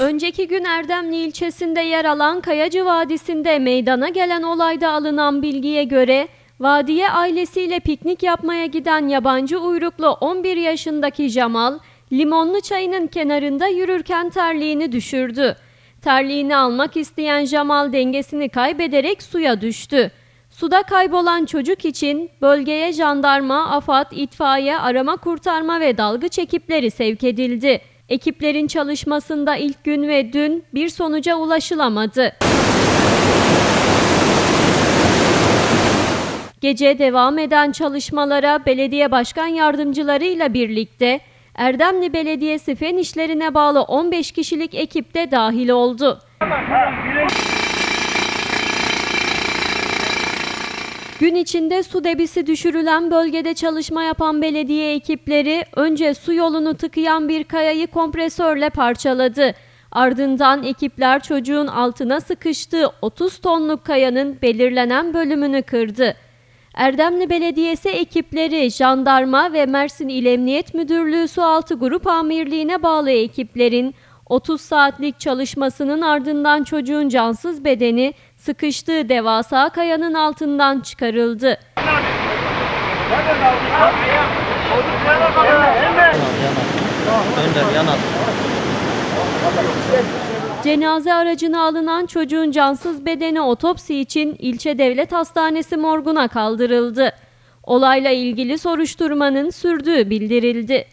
Önceki gün Erdemli ilçesinde yer alan Kayacı Vadisi'nde meydana gelen olayda alınan bilgiye göre vadiye ailesiyle piknik yapmaya giden yabancı uyruklu 11 yaşındaki Jamal, limonlu çayının kenarında yürürken terliğini düşürdü. Terliğini almak isteyen Jamal dengesini kaybederek suya düştü. Suda kaybolan çocuk için bölgeye jandarma, AFAD, itfaiye, arama kurtarma ve dalgıç ekipleri sevk edildi. Ekiplerin çalışmasında ilk gün ve dün bir sonuca ulaşılamadı. Gece devam eden çalışmalara belediye başkan yardımcılarıyla birlikte Erdemli Belediyesi Fen İşlerine bağlı 15 kişilik ekip de dahil oldu. Gün içinde su debisi düşürülen bölgede çalışma yapan belediye ekipleri önce su yolunu tıkayan bir kayayı kompresörle parçaladı. Ardından ekipler çocuğun altına sıkıştığı 30 tonluk kayanın belirlenen bölümünü kırdı. Erdemli Belediyesi ekipleri, jandarma ve Mersin İl Emniyet Müdürlüğü Sualtı Grup Amirliğine bağlı ekiplerin 30 saatlik çalışmasının ardından çocuğun cansız bedeni sıkıştığı devasa kayanın altından çıkarıldı. Cenaze aracına alınan çocuğun cansız bedeni otopsi için ilçe devlet hastanesi morguna kaldırıldı. Olayla ilgili soruşturmanın sürdüğü bildirildi.